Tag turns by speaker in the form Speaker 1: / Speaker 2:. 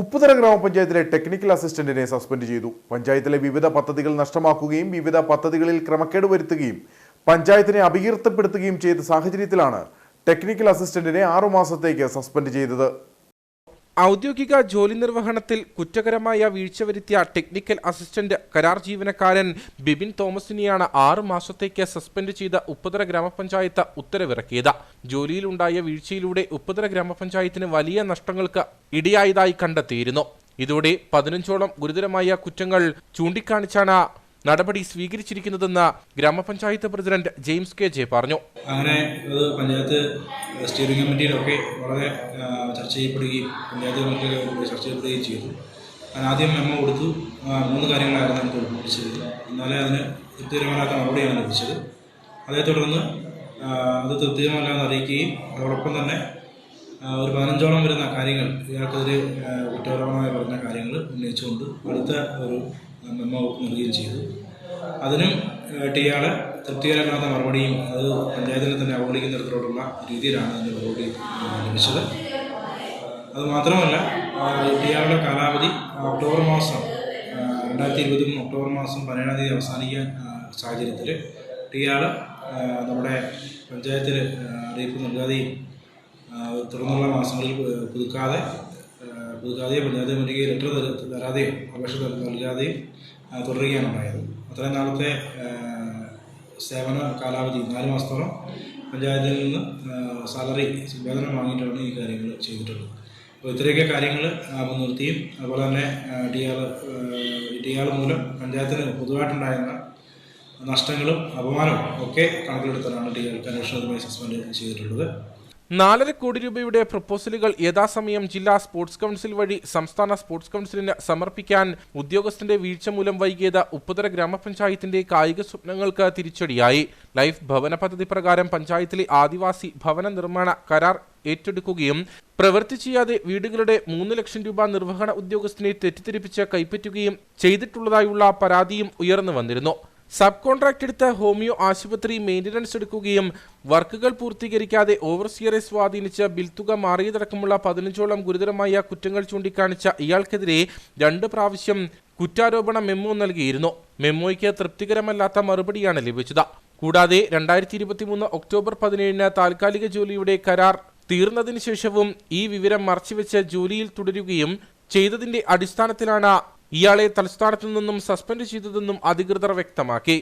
Speaker 1: ഉപ്പുതറ ഗ്രാമപഞ്ചായത്തിലെ technical അസിസ്റ്റന്റിനെ suspend ചെയ്തു. പഞ്ചായത്തിലെ വിവിധ പദ്ധതികൾ നഷ്ടമാക്കുകയും വിവിധ പദ്ധതികളിൽ ക്രമക്കേട് വരുത്തുകയും പഞ്ചായത്തിനെ അപകീർത്തപ്പെടുത്തുകയും ചെയ്ത സാഹചര്യത്തിലാണ് ടെക്നിക്കൽ അസിസ്റ്റന്റിനെ ആറുമാസത്തേക്ക് സസ്പെൻഡ് ചെയ്തത്.
Speaker 2: ഔദ്യോഗിക ജോലി നിർവഹണത്തിൽ കുറ്റകരമായ വീഴ്ച വരുത്തിയ ടെക്നിക്കൽ അസിസ്റ്റന്റ് കരാർ ജീവനക്കാരൻ ബിബിൻ തോമസിനെയാണ് ആറു മാസത്തേക്ക് സസ്പെൻഡ് ചെയ്ത ഉപ്പുതറ ഗ്രാമപഞ്ചായത്ത് ഉത്തരവിറക്കിയത്. ജോലിയിലുണ്ടായ വീഴ്ചയിലൂടെ ഉപ്പുതറ ഗ്രാമപഞ്ചായത്തിന് വലിയ നഷ്ടങ്ങൾക്ക് ഇടയായതായി കണ്ടെത്തിയിരുന്നു. ഇതോടെ പതിനഞ്ചോളം ഗുരുതരമായ കുറ്റങ്ങൾ ചൂണ്ടിക്കാണിച്ചാണ് നടപടി സ്വീകരിച്ചിരിക്കുന്നതെന്ന് ഗ്രാമപഞ്ചായത്ത് പ്രസിഡന്റ് ജെയിംസ് കെ ജെ പറഞ്ഞു.
Speaker 3: അങ്ങനെ പഞ്ചായത്ത് സ്റ്റിയറിംഗ് കമ്മിറ്റിയിലൊക്കെ വളരെ ചർച്ച ചെയ്യപ്പെടുകയും പഞ്ചായത്ത് കമ്മിറ്റിയിലൊക്കെ ചർച്ച ചെയ്യപ്പെടുകയും ചെയ്തു. ആദ്യം മെമ്മോ കൊടുത്തു. മൂന്ന് കാര്യങ്ങളായിരുന്നു നമുക്ക് ഉൾപ്പെടുത്തിച്ചത് എന്നാലേ അതിന് തൃപ്തികരമല്ലാത്ത മറുപടിയാണ് ലഭിച്ചത്. അതേ തുടർന്ന് അത് തൃപ്തികരമല്ലാന്ന് അറിയിക്കുകയും അതോടൊപ്പം തന്നെ ഒരു പതിനഞ്ചോളം വരുന്ന കാര്യങ്ങൾ ഇയാൾക്കെതിരെ കുറ്റകരമായി പറഞ്ഞ കാര്യങ്ങൾ ഉന്നയിച്ചുകൊണ്ട് അടുത്ത ഒരു മെമ്മോ നൽകുകയും ചെയ്തു. അതിനും ടി ആൾ തൃപ്തികരമല്ലാത്ത മറുപടിയും അത് പഞ്ചായത്തിനെ തന്നെ അവഗണിക്കുന്ന തരത്തിലോട്ടുള്ള രീതിയിലാണ് അതിന്റെ മറുപടി ലഭിച്ചത്. അതുമാത്രമല്ല ടി ആറുടെ കാലാവധി ഒക്ടോബർ മാസം രണ്ടായിരത്തി ഇരുപത്തി ഒക്ടോബർ മാസം പതിനേഴാം തീയതി അവസാനിക്കാൻ സാഹചര്യത്തിൽ ടി ആൾ നമ്മുടെ പഞ്ചായത്തിൽ അറിയിപ്പ് നൽകാതെയും തുടർന്നുള്ള മാസങ്ങളിൽ പുതുക്കാതെ പുതുക്കാതെയോ പഞ്ചായത്ത് കമ്മിറ്റിക്ക് ലെറ്റർ തര- തരാതെയോ അപേക്ഷ നൽകാതെയും തുടരുകയാണ് ഉണ്ടായത് അത്രയും നാളത്തെ സേവന കാലാവധി നാല് മാസത്തോളം പഞ്ചായത്തിൽ നിന്ന് സാലറി വേതനം വാങ്ങിയിട്ടാണ് ഈ കാര്യങ്ങൾ ചെയ്തിട്ടുള്ളത്. അപ്പോൾ ഇത്രയൊക്കെ കാര്യങ്ങൾ മുൻനിർത്തിയും അതുപോലെ തന്നെ ഡി ആർ ഡി ആർ മൂലം പഞ്ചായത്തിന് പൊതുവായിട്ടുണ്ടായിരുന്ന നഷ്ടങ്ങളും അപമാനവും ഒക്കെ കണക്കിലെടുത്താണ് ഡി ആർ അന്വേഷണവുമായി സസ്പെൻഡ് ചെയ്തിട്ടുള്ളത്.
Speaker 2: നാലര കോടി രൂപയുടെ പ്രപ്പോസലുകൾ യഥാസമയം ജില്ലാ സ്പോർട്സ് കൗൺസിൽ വഴി സംസ്ഥാന സ്പോർട്സ് കൗൺസിലിന് സമർപ്പിക്കാൻ ഉദ്യോഗസ്ഥന്റെ വീഴ്ച മൂലം വൈകിയത് ഉപ്പുതര ഗ്രാമപഞ്ചായത്തിന്റെ കായിക സ്വപ്നങ്ങൾക്ക് തിരിച്ചടിയായി. ലൈഫ് ഭവന പദ്ധതി പ്രകാരം പഞ്ചായത്തിലെ ആദിവാസി ഭവന നിർമ്മാണ കരാർ ഏറ്റെടുക്കുകയും പ്രവൃത്തി ചെയ്യാതെ വീടുകളുടെ മൂന്ന് ലക്ഷം രൂപ നിർവഹണ ഉദ്യോഗസ്ഥനെ തെറ്റിദ്ധരിപ്പിച്ച് കൈപ്പറ്റുകയും ചെയ്തിട്ടുള്ളതായുള്ള പരാതിയും ഉയർന്നു വന്നിരുന്നു. സബ് കോൺട്രാക്ട് എടുത്ത ഹോമിയോ ആശുപത്രി മെയിന്റനൻസ് എടുക്കുകയും വർക്കുകൾ പൂർത്തീകരിക്കാതെ ഓവർസിയറെ സ്വാധീനിച്ച ബിൽ തുക മാറിയതടക്കമുള്ള പതിനഞ്ചോളം ഗുരുതരമായ കുറ്റങ്ങൾ ചൂണ്ടിക്കാണിച്ച ഇയാൾക്കെതിരെ രണ്ട് പ്രാവശ്യം കുറ്റാരോപണ മെമ്മോ നൽകിയിരുന്നു. മെമ്മോയ്ക്ക് തൃപ്തികരമല്ലാത്ത മറുപടിയാണ് ലഭിച്ചത്. കൂടാതെ രണ്ടായിരത്തി ഇരുപത്തിമൂന്ന് ഒക്ടോബർ പതിനേഴിന് താൽക്കാലിക ജോലിയുടെ കരാർ തീർന്നതിനു ശേഷവും ഈ വിവരം മറച്ചുവെച്ച് ജോലിയിൽ തുടരുകയും ചെയ്തതിന്റെ അടിസ്ഥാനത്തിലാണ് ഇയാളെ തലസ്ഥാനത്തു നിന്നും സസ്പെൻഡ് ചെയ്തതെന്നും അധികൃതർ വ്യക്തമാക്കി.